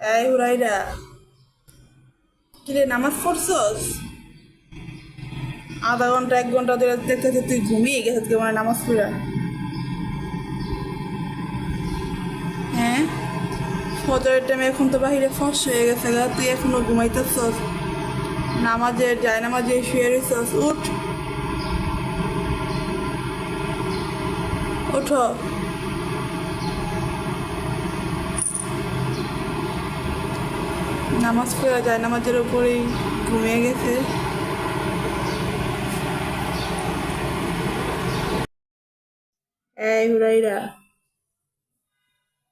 এই হুরাইরা, কিরে নামাজ পড়ছস? আধা ঘণ্টা, এক ঘণ্টা ধরে দেখতে তুই ঘুমিয়ে গেছিস কি মানে নামাজ পড়া? হ্যাঁ? ফজরের টাইমে এখন তো বাহিরে ফস হয়ে গেছে গা, তুই এখনও ঘুমাইতেছস? নামাজের যায় নামাজে শুয়ে রয়েছস উঠ। ওঠো নামাজ পড়া যায় নামাজের উপরেই ঘুমিয়ে গেছে। এই হুরাইরা,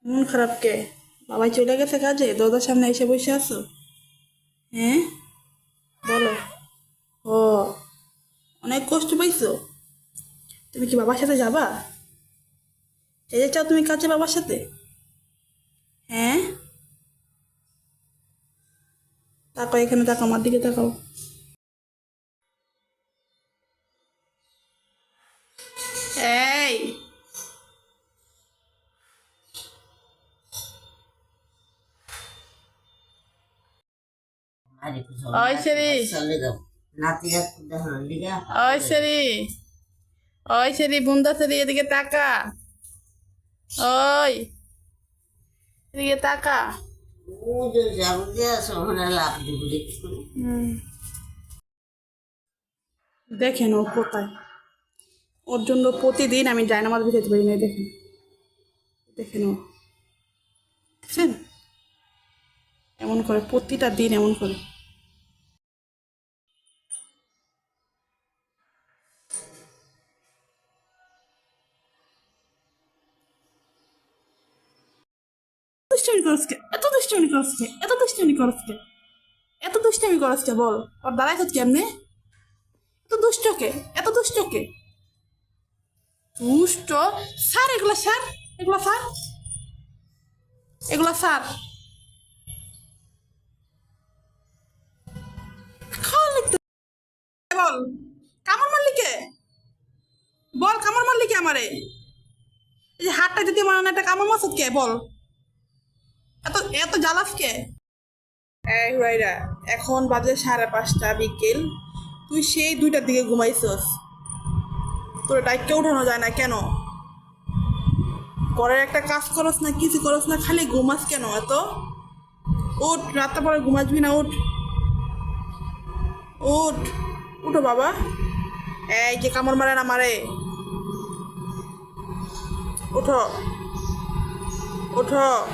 মন খারাপ কে? বাবাই চলে গেছে কাজে? দরজার সামনে এসে বসে আছো? হ্যাঁ? বলো। ও, অনেক কষ্ট পাইছো? তুমি কি বাবার সাথে যাবা? যেতে চাও তুমি কাজে বাবার সাথে? হ্যাঁ? তাকাও এখানে তাকাও আমার দিকে তাকাও। এই। ওই সেরি। ওই সেরি। ওই সেরি বুন্দা সেরি এদিকে তাকা। ওই এদিকে তাকা। দেখেন ও কোথায় ওর জন্য প্রতিদিন আমি জায়নামাজ বিছাইতে পারি না দেখেন দেখেন ও দেখছেন এমন করে, প্রতিটা দিন এমন করে। এত দুষ্টামি করস কে? এত দুষ্টামি করস কে? এত দুষ্টামি করস কে? বল। ওর দাঁড়াই এত দুষ্ট কে? এত দুষ্ট কে? দুষ্ট? স্যার, এগুলা স্যার? এগুলা স্যার? এগুলা স্যার? কামড় মারলি কে? বল, কামড় মারলি আমারে? এই যে হাতটা যদি আমার একটা কামড় মারছত কে? বল। এত এত জ্বালাস কে? এই হুরাইরা এখন বাজে সাড়ে পাঁচটা বিকেল। তুই সেই দুইটার দিকে ঘুমাইছস। তোর ডাইককে উঠানো যায় না কেন? পরের একটা কাজ করস না, কিছু করস না, খালি ঘুমাস কেন এত? উঠ, রাতটা পরে ঘুমাসবি না, উঠ। উঠ, উঠো বাবা। এই যে কামড় মারে না মারে। উঠো। উঠো।